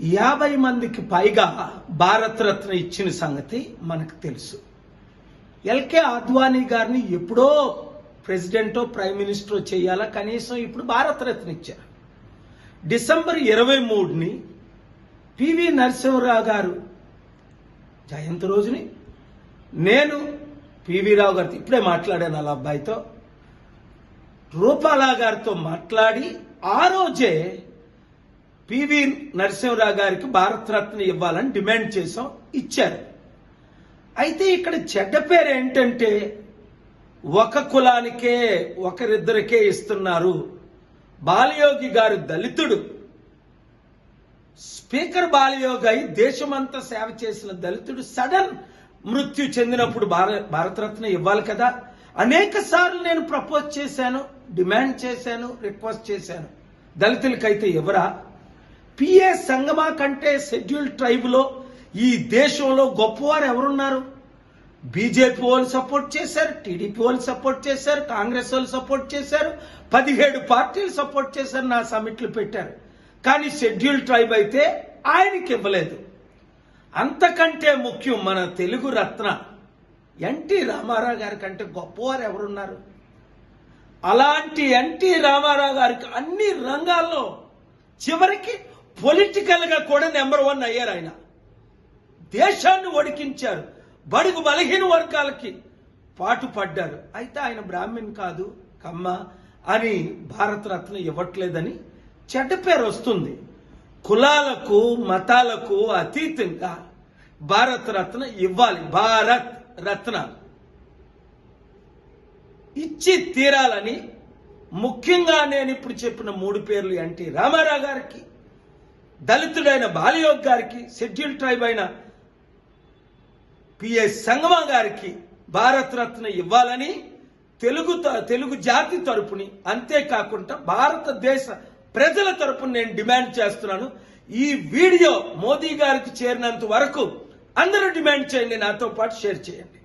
యాభై మందికి పైగా భారతరత్న ఇచ్చిన సంగతి మనకు తెలుసు. ఎల్కే అద్వానీ గారిని ఎప్పుడో ప్రెసిడెంటో ప్రైమ్ మినిస్టరో చేయాలా? కనీసం ఇప్పుడు భారతరత్న ఇచ్చారు. డిసెంబర్ ఇరవై మూడుని పివి నరసింహరావు గారు జయంతి రోజుని నేను పివి రావు గారితో ఇప్పుడే మాట్లాడాను వాళ్ళ అబ్బాయితో. రూపాలా గారితో మాట్లాడి ఆ రోజే పివి నరసింహరావు గారికి భారతరత్న ఇవ్వాలని డిమాండ్ చేసాం ఇచ్చారు. అయితే ఇక్కడ చెడ్డ పేరు ఏంటంటే ఒక కులానికే ఒకరిద్దరికే ఇస్తున్నారు బాలయోగి గారు దళితుడు. స్పీకర్ బాలయోగి అయి దేశమంతా సేవ చేసిన దళితుడు. సడన్ మృత్యు చెందినప్పుడు భార భారతరత్న ఇవ్వాలి కదా. అనేక సార్లు నేను ప్రపోజ్ చేశాను డిమాండ్ చేశాను రిక్వెస్ట్ చేశాను. దళితులకైతే ఎవరా పిఏ సంగమా కంటే షెడ్యూల్ ట్రైబ్లో ఈ దేశంలో గొప్పవారు ఎవరున్నారు? బీజేపీ వాళ్ళు సపోర్ట్ చేశారు టీడీపీ వాళ్ళు సపోర్ట్ చేశారు కాంగ్రెస్ వాళ్ళు సపోర్ట్ చేశారు పదిహేడు పార్టీలు సపోర్ట్ చేశారు నా సమిట్లు పెట్టారు. కానీ షెడ్యూల్ ట్రైబ్ అయితే ఆయనకి ఇవ్వలేదు. అంతకంటే ముఖ్యం మన తెలుగు రత్న ఎన్టీ రామారావు గారి కంటే గొప్పవారు ఎవరున్నారు? అలాంటి ఎన్టీ రామారావు గారికి అన్ని రంగాల్లో చివరికి పొలిటికల్గా కూడా నెంబర్ వన్ అయ్యారు ఆయన. దేశాన్ని వడికించారు బడుగు బలహీన వర్గాలకి పాటు పడ్డారు. అయితే ఆయన బ్రాహ్మణ్ కాదు కమ్మ అని భారతరత్న ఇవ్వట్లేదని చెడ్డ పేరు వస్తుంది. కులాలకు మతాలకు అతీతంగా భారతరత్న ఇవ్వాలి. భారత్ రత్న ఇచ్చి తీరాలని ముఖ్యంగా నేను ఇప్పుడు చెప్పిన మూడు పేర్లు ఎన్టీ రామారావు గారికి దళితుడైన బాలయోగ్ గారికి షెడ్యూల్ ట్రైబ్ అయిన పిఎస్ సంగమా గారికి భారతరత్న ఇవ్వాలని తెలుగు త- తెలుగు జాతి తరపుని అంతేకాకుండా భారతదేశ ప్రజల తరపున నేను డిమాండ్ చేస్తున్నాను. ఈ వీడియో మోదీ గారికి చేరినంత వరకు అందరూ డిమాండ్ చేయండి నాతో పాటు షేర్ చేయండి.